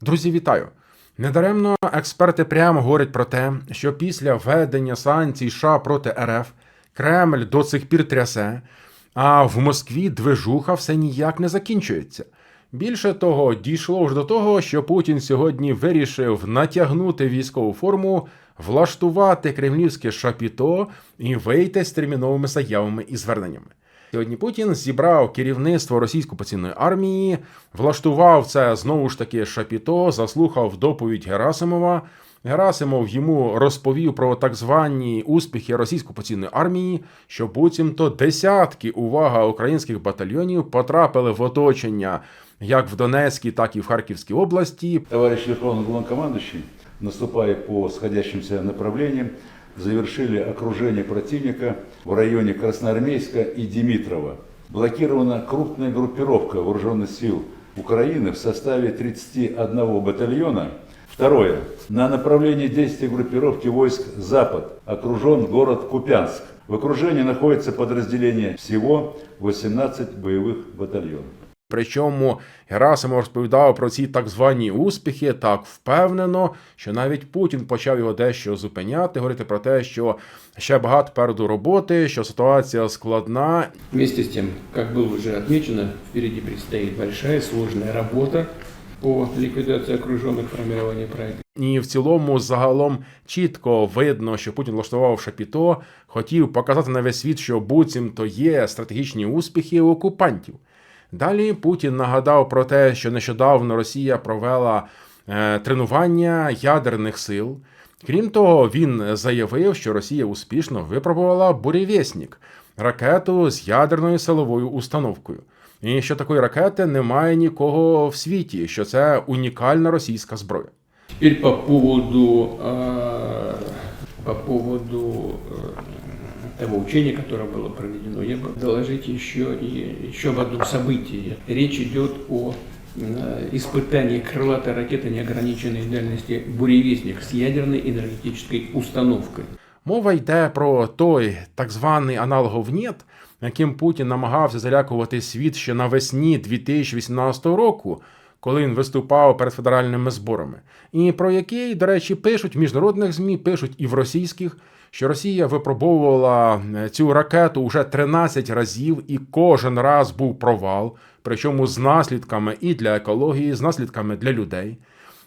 Друзі, вітаю! Недаремно експерти прямо говорять про те, що після введення санкцій США проти РФ Кремль до цих пір трясе, а в Москві движуха все ніяк не закінчується. Більше того, дійшло вже до того, що Путін сьогодні вирішив натягнути військову форму, влаштувати кремлівське шапіто і вийти з терміновими заявами і зверненнями. Сьогодні Путін зібрав керівництво російської поційної армії, влаштував це знову ж таки шапіто, заслухав доповідь Герасимова. Герасимов йому розповів про так звані успіхи російської поційної армії, що буцімто десятки увага українських батальйонів потрапили в оточення як в Донецькій, так і в Харківській області. Товарищ Верховный Главнокомандующий, наступая по сходящимся направлениям, завершили окружение противника в районе Красноармейска и Димитрова. Блокирована крупная группировка вооруженных сил Украины в составе 31 батальона. Второе. На направлении действия группировки войск «Запад» окружен город Купянск. В окружении находится подразделение всего 18 боевых батальонов. Причому Герасимов розповідав про ці так звані успіхи так впевнено, що навіть Путін почав його дещо зупиняти, говорити про те, що ще багато переду роботи, що ситуація складна. Вместе с тем, как было уже отмечено, впереди предстоит большая сложная работа по ликвидации окруженных формирований проекта. І в цілому, загалом, чітко видно, що Путін влаштував шапіто, хотів показати на весь світ, що буцімто є стратегічні успіхи окупантів. Далі Путін нагадав про те, що нещодавно Росія провела е, тренування ядерних сил. Крім того, він заявив, що Росія успішно випробувала бурєвєснік – ракету з ядерною силовою установкою. І що такої ракети немає нікого в світі, що це унікальна російська зброя. Теперь по поводу, э, по поводу э, того учения, которое было проведено, я бы доложить еще и еще об одном событии. Речь идет о э, испытании крылатой ракеты неограниченной дальности «Буревестник» с ядерной энергетической установкой. Мова йде про той так званий аналоговнєт, яким Путін намагався залякувати світ ще навесні 2018 року, коли він виступав перед федеральними зборами, і про який, до речі, пишуть в міжнародних ЗМІ, пишуть і в російських, що Росія випробовувала е, цю ракету вже 13 разів, і кожен раз був провал, причому з наслідками і для екології, з наслідками для людей.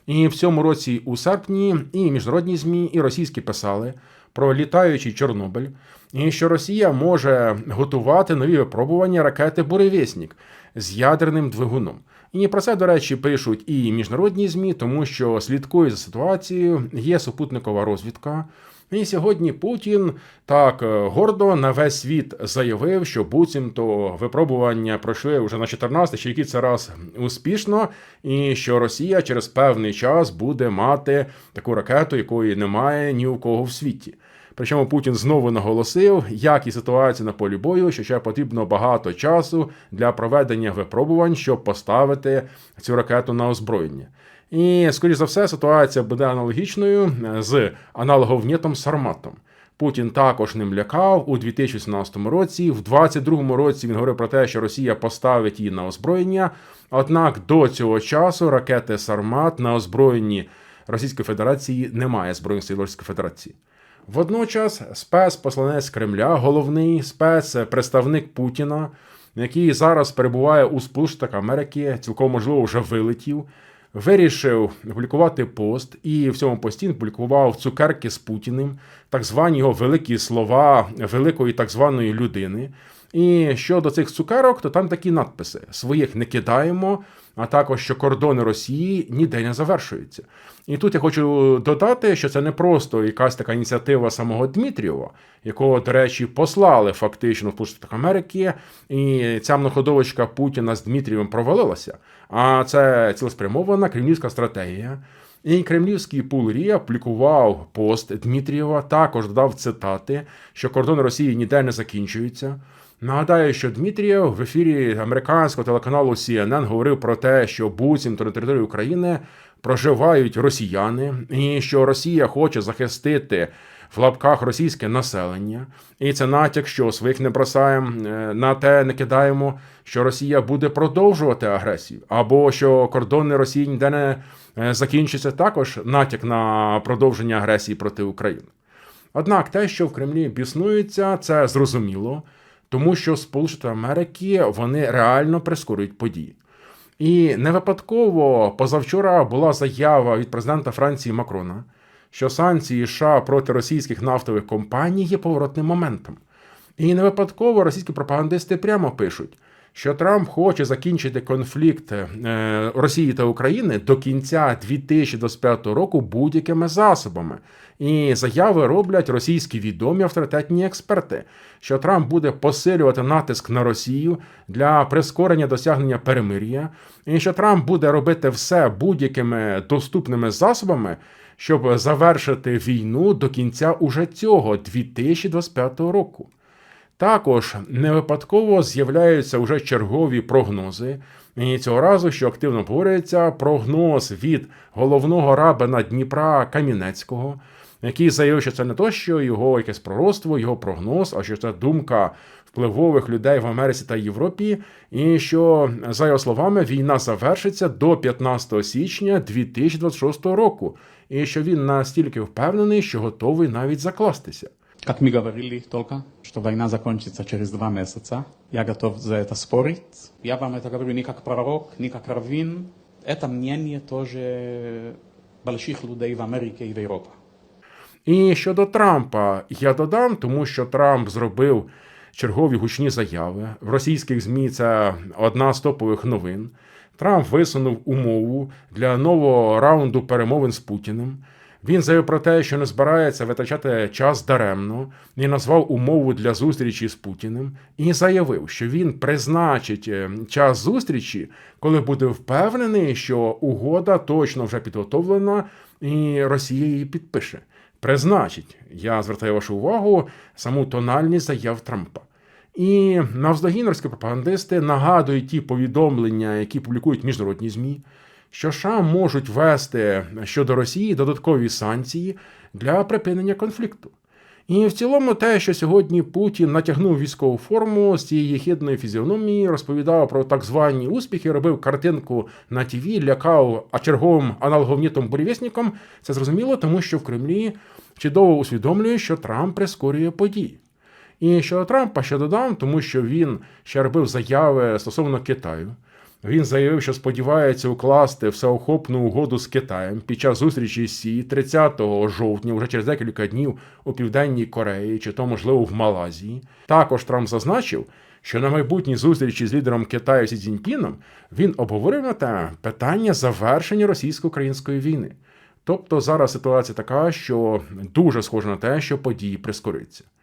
І в цьому році у серпні і міжнародні ЗМІ, і російські писали про літаючий Чорнобиль, і що Росія може готувати нові випробування ракети Буревєснік з ядерним двигуном. І про це, до речі, пишуть і міжнародні ЗМІ, тому що слідкує за ситуацією, є супутникова розвідка. І сьогодні Путін так е, гордо на весь світ заявив, що буцімто випробування пройшли вже на 14 чи який це раз успішно, і що Росія через певний час буде мати таку ракету, якої немає ні у кого в світі. Причому Путін знову наголосив, як і ситуація на полі бою, що ще потрібно багато часу для проведення випробувань, щоб поставити цю ракету на озброєння. І, скоріш за все, ситуація буде аналогічною з аналоговнєтом Сарматом. Путін також ним лякав у 2018 році. В 2022 році він говорив про те, що Росія поставить її на озброєння. Однак до цього часу ракети Сармат на озброєнні Російської Федерації немає збройних сил Російської Федерації. Водночас спецпосланець Кремля, головний спецпредставник Путіна, який зараз перебуває у Сполучених Америки, цілком можливо вже вилетів, вирішив публікувати пост і в цьому пості публікував цукерки з Путіним, так звані його великі слова великої так званої людини. І щодо цих цукерок, то там такі надписи: своїх не кидаємо, а також що кордони Росії ніде не завершуються. І тут я хочу додати, що це не просто якась така ініціатива самого Дмитрієва, якого, до речі, послали фактично в Штатах Америки, і ця мноходовочка Путіна з Дмитрієвим провалилася. А це цілеспрямована кремлівська стратегія. І кремлівський пул Рія публікував пост Дмитрієва, також додав цитати, що кордон Росії ніде не закінчується. Нагадаю, що Дмитрієв в ефірі американського телеканалу CNN говорив про те, що буцімто на території України проживають росіяни, і що Росія хоче захистити в лапках російське населення. І це натяк, що своїх не бросаємо, е, на те не кидаємо, що Росія буде продовжувати агресію, або що кордони Росії ніде не е, закінчиться також натяк на продовження агресії проти України. Однак те, що в Кремлі біснується, це зрозуміло, тому що Сполучені Америки вони реально прискорюють події. І не випадково позавчора була заява від президента Франції Макрона, що санкції США проти російських нафтових компаній є поворотним моментом. І не випадково російські пропагандисти прямо пишуть, що Трамп хоче закінчити конфлікт е, Росії та України до кінця 2025 року будь-якими засобами. І заяви роблять російські відомі авторитетні експерти, що Трамп буде посилювати натиск на Росію для прискорення досягнення перемир'я, і що Трамп буде робити все будь-якими доступними засобами, щоб завершити війну до кінця уже цього 2025 року. Також не випадково з'являються вже чергові прогнози. І цього разу, що активно обговорюється, прогноз від головного рабина Дніпра Камінецького, який заявив, що це не то, що його якесь пророцтво, його прогноз, а що це думка впливових людей в Америці та Європі, і що, за його словами, війна завершиться до 15 січня 2026 року, і що він настільки впевнений, що готовий навіть закластися. Как мы говорили только, что война закончится через два месяца. Я готов за это спорить. Я вам это говорю не как пророк, не как раввин. Это мнение тоже больших людей в Америке и в Европе. І щодо Трампа, я додам, тому що Трамп зробив чергові гучні заяви. В російських ЗМІ це одна з топових новин. Трамп висунув умову для нового раунду перемовин з Путіним. Він заявив про те, що не збирається витрачати час даремно, і назвав умову для зустрічі з Путіним, і заявив, що він призначить е, час зустрічі, коли буде впевнений, що угода точно вже підготовлена, і Росія її підпише. Призначить, я звертаю вашу увагу, саму тональність заяв Трампа. І навздогін російські пропагандисти нагадують ті повідомлення, які публікують міжнародні ЗМІ, що США можуть ввести щодо Росії додаткові санкції для припинення конфлікту. І в цілому, те, що сьогодні Путін натягнув військову форму з цієї єхидної фізіономії, розповідав про так звані успіхи, робив картинку на ТВ, лякав а черговим аналоговнітом бурєвєсніком, це зрозуміло, тому що в Кремлі чудово усвідомлює, що Трамп прискорює події. І щодо Трампа ще додам, тому що він ще робив заяви стосовно Китаю. Він заявив, що сподівається укласти всеохопну угоду з Китаєм під час зустрічі Сі 30 жовтня, вже через декілька днів у Південній Кореї, чи то, можливо, в Малазії. Також Трамп зазначив, що на майбутній зустрічі з лідером Китаю Сі Цзіньпіном він обговорив на те питання завершення російсько-української війни. Тобто зараз ситуація така, що дуже схожа на те, що події прискорюються.